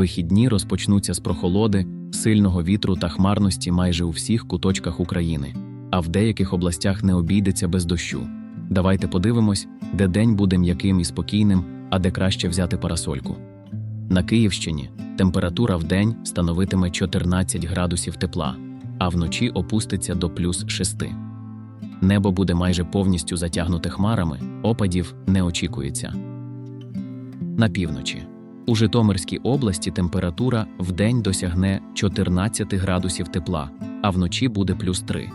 Вихідні розпочнуться з прохолоди, сильного вітру та хмарності майже у всіх куточках України, а в деяких областях не обійдеться без дощу. Давайте подивимось, де день буде м'яким і спокійним, а де краще взяти парасольку. На Київщині температура в день становитиме 14 градусів тепла, а вночі опуститься до плюс 6. Небо буде майже повністю затягнуте хмарами, опадів не очікується. На півночі. У Житомирській області температура вдень досягне 14 градусів тепла, а вночі буде плюс 3.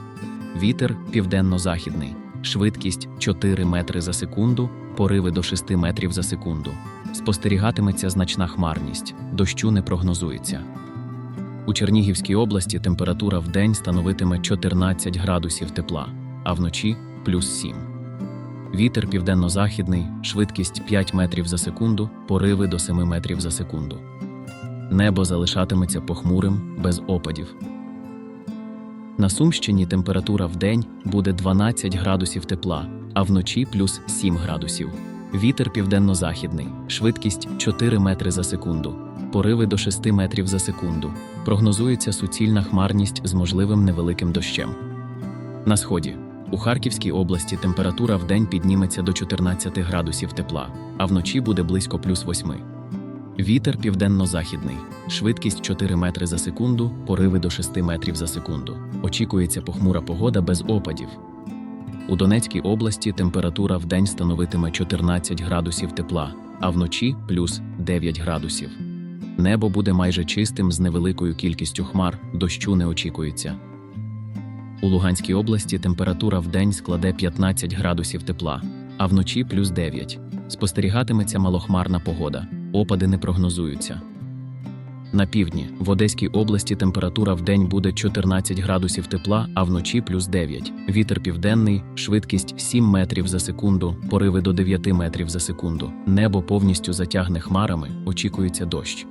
Вітер південно-західний, швидкість 4 метри за секунду, пориви до 6 метрів за секунду. Спостерігатиметься значна хмарність, дощу не прогнозується. У Чернігівській області температура вдень становитиме 14 градусів тепла, а вночі плюс 7. Вітер південно-західний, швидкість 5 метрів за секунду, пориви до 7 метрів за секунду. Небо залишатиметься похмурим, без опадів. На Сумщині температура вдень буде 12 градусів тепла, а вночі плюс 7 градусів. Вітер південно-західний, швидкість 4 метри за секунду, пориви до 6 метрів за секунду. Прогнозується суцільна хмарність з можливим невеликим дощем. На сході. У Харківській області температура вдень підніметься до 14 градусів тепла, а вночі буде близько плюс 8. Вітер південно-західний, швидкість 4 метри за секунду, пориви до 6 метрів за секунду. Очікується похмура погода без опадів. У Донецькій області температура вдень становитиме 14 градусів тепла, а вночі плюс 9 градусів. Небо буде майже чистим з невеликою кількістю хмар, дощу не очікується. У Луганській області температура вдень складе 15 градусів тепла, а вночі плюс 9. Спостерігатиметься малохмарна погода, опади не прогнозуються. На півдні в Одеській області температура вдень буде 14 градусів тепла, а вночі плюс 9. Вітер південний, швидкість 7 метрів за секунду, пориви до 9 метрів за секунду. Небо повністю затягне хмарами, очікується дощ.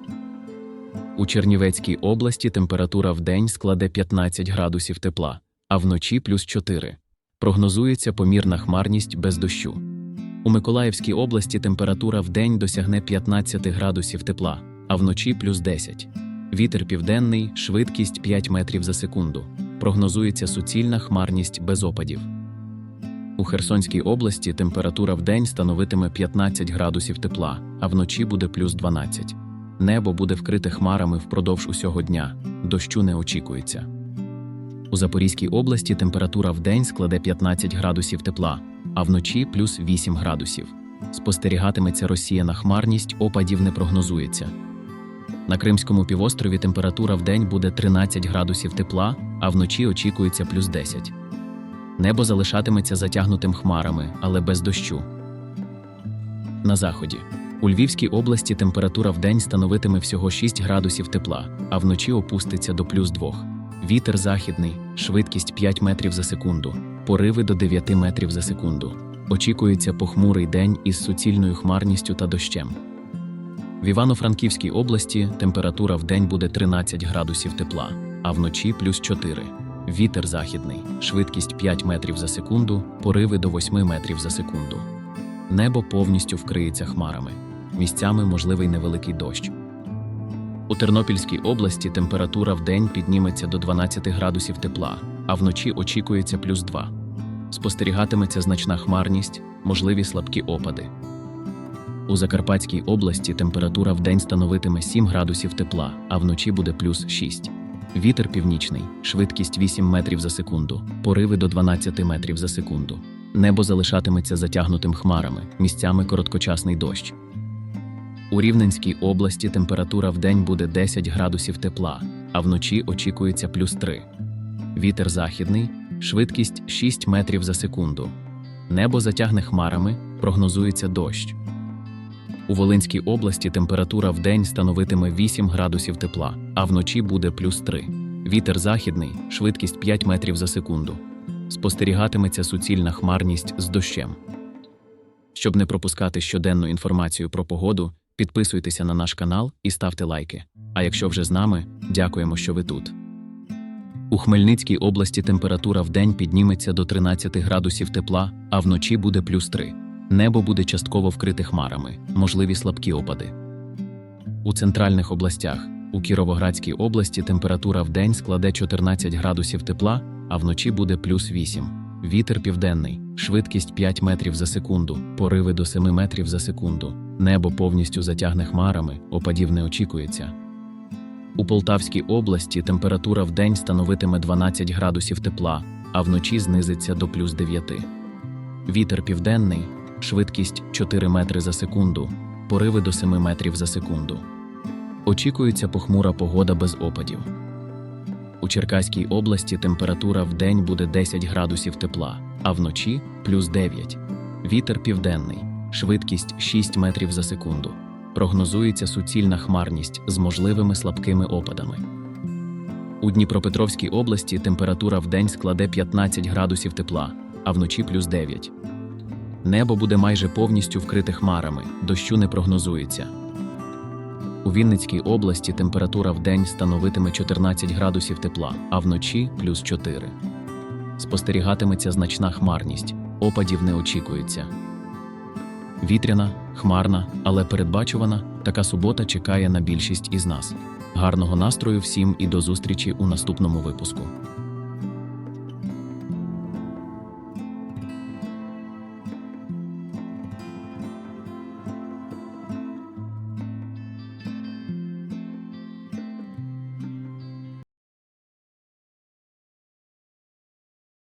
У Чернівецькій області температура вдень складе 15 градусів тепла, а вночі плюс 4. Прогнозується помірна хмарність без дощу. У Миколаївській області температура вдень досягне 15 градусів тепла, а вночі плюс 10. Вітер південний, швидкість 5 метрів за секунду. Прогнозується суцільна хмарність без опадів. У Херсонській області температура вдень становитиме 15 градусів тепла, а вночі буде плюс 12. Небо буде вкрите хмарами впродовж усього дня, дощу не очікується. У Запорізькій області температура вдень складе 15 градусів тепла, а вночі плюс 8 градусів. Спостерігатиметься розсіяна хмарність, опадів не прогнозується. На Кримському півострові температура вдень буде 13 градусів тепла, а вночі очікується плюс 10. Небо залишатиметься затягнутим хмарами, але без дощу. На заході. У Львівській області температура вдень становитиме всього 6 градусів тепла, а вночі опуститься до плюс 2. Вітер західний, швидкість 5 метрів за секунду, пориви до 9 метрів за секунду. Очікується похмурий день із суцільною хмарністю та дощем. В Івано-Франківській області температура вдень буде 13 градусів тепла, а вночі плюс 4. Вітер західний, швидкість 5 метрів за секунду, пориви до 8 метрів за секунду. Небо повністю вкриється хмарами. Місцями можливий невеликий дощ. У Тернопільській області температура вдень підніметься до 12 градусів тепла, а вночі очікується плюс 2. Спостерігатиметься значна хмарність, можливі слабкі опади. У Закарпатській області температура вдень становитиме 7 градусів тепла, а вночі буде плюс 6. Вітер північний, швидкість 8 метрів за секунду, пориви до 12 метрів за секунду. Небо залишатиметься затягнутим хмарами, місцями короткочасний дощ. У Рівненській області температура вдень буде 10 градусів тепла, а вночі очікується плюс 3. Вітер західний, швидкість 6 метрів за секунду. Небо затягне хмарами, прогнозується дощ. У Волинській області температура вдень становитиме 8 градусів тепла, а вночі буде плюс 3. Вітер західний, швидкість 5 метрів за секунду. Спостерігатиметься суцільна хмарність з дощем. Щоб не пропускати щоденну інформацію про погоду, підписуйтеся на наш канал і ставте лайки. А якщо вже з нами, дякуємо, що ви тут. У Хмельницькій області температура вдень підніметься до 13 градусів тепла, а вночі буде плюс 3. Небо буде частково вкрите хмарами, можливі слабкі опади. У центральних областях у Кіровоградській області температура в день складе 14 градусів тепла, а вночі буде плюс 8. Вітер південний, швидкість 5 метрів за секунду, пориви до 7 метрів за секунду. Небо повністю затягне хмарами, опадів не очікується. У Полтавській області температура в день становитиме 12 градусів тепла, а вночі знизиться до плюс 9. Вітер південний, швидкість 4 метри за секунду, пориви до 7 метрів за секунду. Очікується похмура погода без опадів. У Черкаській області температура в день буде 10 градусів тепла, а вночі плюс 9. Вітер південний, швидкість 6 метрів за секунду. Прогнозується суцільна хмарність з можливими слабкими опадами. У Дніпропетровській області температура в день складе 15 градусів тепла, а вночі плюс 9. Небо буде майже повністю вкрите хмарами, дощу не прогнозується. У Вінницькій області температура в день становитиме 14 градусів тепла, а вночі плюс 4. Спостерігатиметься значна хмарність, опадів не очікується. Вітряна, хмарна, але передбачувана, така субота чекає на більшість із нас. Гарного настрою всім і до зустрічі у наступному випуску.